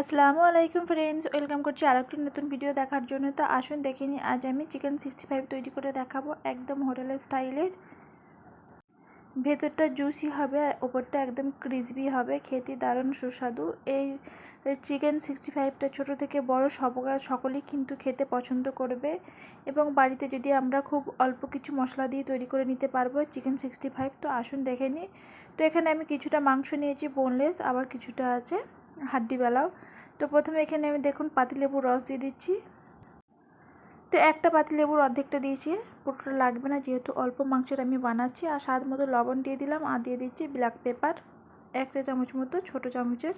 আসসালামু আলাইকুম friends welcome করছি আর একটি নতুন ভিডিও দেখার জন্য। তো আসুন দেখে নিই, আজ আমি চিকেন সিক্সটি ফাইভ তৈরি করে দেখাবো একদম হোটেলের স্টাইলের ভেতরটা জুসি হবে আর ওপরটা একদম ক্রিসপি হবে, খেতে দারুণ সুস্বাদু। এই চিকেন সিক্সটি ফাইভটা ছোটো থেকে বড় সবকার সকলেই কিন্তু খেতে পছন্দ করবে। এবং বাড়িতে যদি আমরা খুব অল্প কিছু মশলা দিয়ে তৈরি করে নিতে পারব চিকেন সিক্সটি ফাইভ তো আসুন দেখে নিই। তো এখানে আমি কিছুটা মাংস নিয়েছি বোনলেস আবার কিছুটা আছে। হাড্ডিবেলাও তো প্রথমে এখানে আমি দেখুন পাতিলেবুর রস দিয়ে দিচ্ছি। তো একটা পাতিলেবুর অর্ধেকটা দিয়েছি, পুরোটা লাগবে না যেহেতু অল্প মাংসের আমি বানাচ্ছি। আর স্বাদ মতো লবণ দিয়ে দিলাম আর দিয়ে দিচ্ছি ব্ল্যাক পেপার, এক চা চামচ মতো ছোটো চামচের।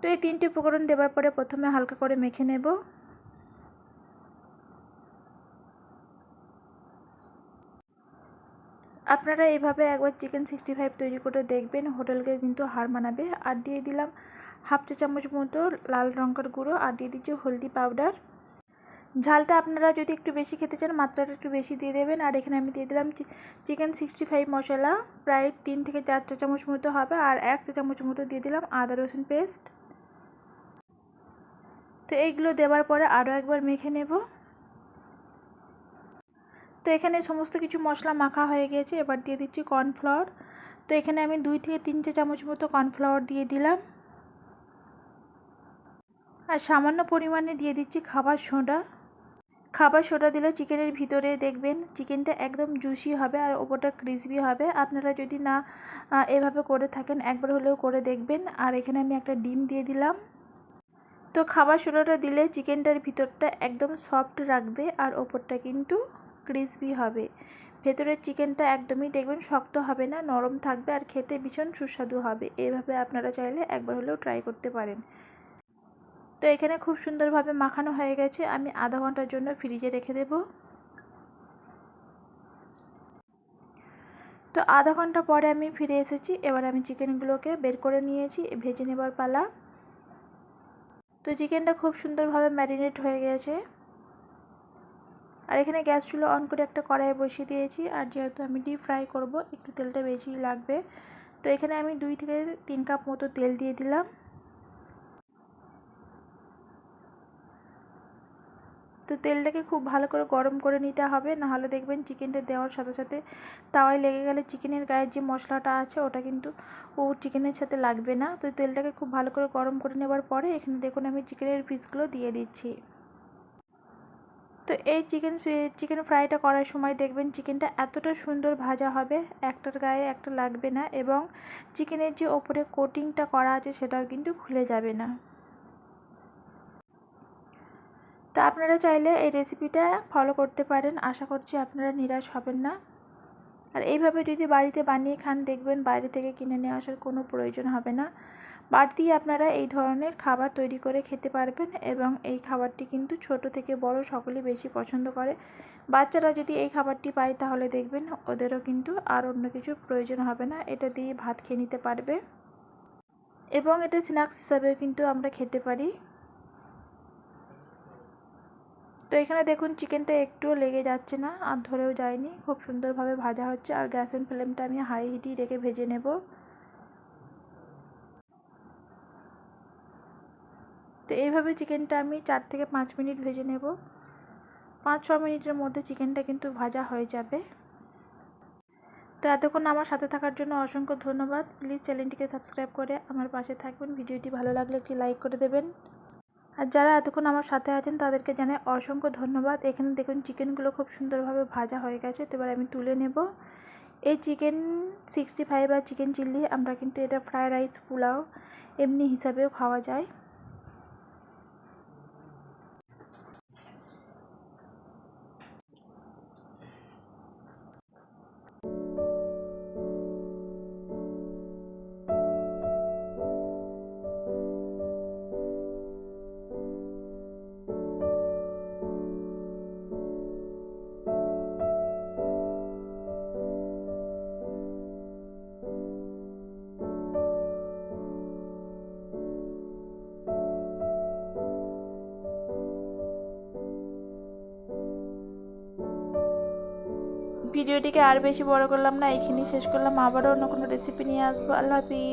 তো এই তিনটে উপকরণ দেওয়ার পরে প্রথমে হালকা করে মেখে নেব। আপনারা এইভাবে একবার চিকেন সিক্সটি ফাইভ তৈরি করে দেখবেন, হোটেলকে কিন্তু হার মানাবে। আর দিয়ে দিলাম হাফ চা চামচ মতো লাল লঙ্কার গুঁড়ো আর দিয়ে দিচ্ছি হলদি পাউডার। ঝালটা আপনারা যদি একটু বেশি খেতে চান, মাত্রাটা একটু বেশি দিয়ে দেবেন। আর এখানে আমি দিয়ে দিলাম চিকেন সিক্সটি ফাইভ মশলা, প্রায় তিন থেকে চার চা চামচ মতো হবে। আর এক চা চামচ মতো দিয়ে দিলাম আদা, রসুন পেস্ট। তো এইগুলো দেওয়ার পরে আরও একবার মেখে নেব। তো এখানে সমস্ত কিছু মশলা মাখা হয়ে গেছে, এবার দিয়ে দিচ্ছি কর্নফ্লাওয়ার। তো এখানে আমি দুই থেকে তিন চা চামচ মতো কর্নফ্লাওয়ার দিয়ে দিলাম। আর সামান্য পরিমাণে দিয়ে দিচ্ছি খাবার সোডা। খাবার সোডা দিলে চিকেনের ভিতরে দেখবেন চিকেনটা একদম জুসি হবে আর ওপরটা ক্রিসপি হবে। আপনারা যদি না এভাবে করে থাকেন, একবার হলেও করে দেখবেন। আর এখানে আমি একটা ডিম দিয়ে দিলাম। তো খাবার সোডাটা দিলে চিকেনটার ভিতরটা একদম সফট রাখবে আর ওপরটা কিন্তু ক্রিসপি হবে। ভেতরের চিকেনটা একদমই দেখবেন শক্ত হবে না, নরম থাকবে আর খেতে ভীষণ সুস্বাদু হবে। এভাবে আপনারা চাইলে একবার হলেও ট্রাই করতে পারেন। তো এখানে খুব সুন্দরভাবে মাখানো হয়ে গেছে। আমি আধা ঘণ্টার জন্য ফ্রিজে রেখে দেব। তো আধা ঘণ্টা পরে আমি ফিরে এসেছি। এবার আমি চিকেনগুলোকে বের করে নিয়েছি, ভেজে নেবার পালা। তো চিকেনটা খুব সুন্দরভাবে ম্যারিনেট হয়ে গেছে। আর এখানে গ্যাস চুলো অন করে একটা কড়াই বসিয়ে দিয়েছি, আর যেহেতু আমি ডিপ ফ্রাই করব, একটু তেলটা বেশি লাগবে। তো এখানে আমি দুই থেকে তিন কাপ মতো তেল দিয়ে দিলাম। তো তেলটাকে খুব ভালো করে গরম করে নিতে হবে নাহলে দেখবেন চিকেনটা দেওয়ার সাথে সাথে তাওয়ায় লেগে গেলে চিকেনের গায়ে যে মশলাটা আছে, ওটা কিন্তু ও চিকেনের সাথে লাগবে না। তো তেলটাকে খুব ভালো করে গরম করে নেবার পরে এখানে দেখুন আমি চিকেনের পিসগুলো দিয়ে দিচ্ছি। তো এই চিকেন চিকেন ফ্রাইটা করার সময় দেখবেন চিকেনটা এতটা সুন্দর ভাজা হবে, একটার গায়ে একটা লাগবে না এবং চিকেনের যে ওপরে কোটিংটা করা আছে সেটাও কিন্তু খুলে যাবে না। তো আপনারা চাইলে এই রেসিপিটা ফলো করতে পারেন, আশা করছি আপনারা নিরাশ হবেন না। আর এইভাবে যদি বাড়িতে বানিয়ে খান, দেখবেন বাইরে থেকে কিনে নিয়ে আসার কোনো প্রয়োজন হবে না। বাড়িতেই আপনারা এই ধরনের খাবার তৈরি করে খেতে পারবেন এবং এই খাবারটি কিন্তু ছোট থেকে বড় সকলেই বেশি পছন্দ করে। বাচ্চারা যদি এই খাবারটি পায় তাহলে দেখবেন ওদেরও কিন্তু আর অন্য কিছু প্রয়োজন হবে না, এটা দিয়ে ভাত খেয়ে নিতে পারবে। এবং এটা স্ন্যাক্স হিসাবেও কিন্তু আমরা খেতে পারি। তো এখানে দেখুন চিকেনটা একটুও লেগে যাচ্ছে না, আর ধরেও যায়নি। খুব সুন্দরভাবে ভাজা হচ্ছে, আর গ্যাসের ফ্লেমটা আমি হাই হিটই রেখে ভেজে নেব। তো এইভাবে চিকেনটা আমি চার থেকে পাঁচ মিনিট ভেজে নেব। পাঁচ, ছ মিনিটের মধ্যে চিকেনটা কিন্তু ভাজা হয়ে যাবে। তো এতক্ষণ আমার সাথে থাকার জন্য অসংখ্য ধন্যবাদ। প্লিজ চ্যানেলটিকে সাবস্ক্রাইব করে আমার পাশে থাকবেন। ভিডিওটি ভালো লাগলে একটি লাইক করে দেবেন। আর যারা এতক্ষণ আমার সাথে আছেন, তাদেরকে জানাই অসংখ্য ধন্যবাদ। এখানে দেখুন চিকেনগুলো খুব সুন্দরভাবে ভাজা হয়ে গেছে। তো এবার আমি তুলে নেব। এই চিকেন সিক্সটি ফাইভ আর চিকেন চিল্লি, আমরা কিন্তু এটা ফ্রায়েড রাইস, পোলাও এমনি হিসাবেও খাওয়া যায়। ভিডিওটিকে আর বেশি বড় করলাম না, এখানেই শেষ করলাম। আবারও অন্য কোনো রেসিপি নিয়ে আসব। আল্লাহ হাফিজ।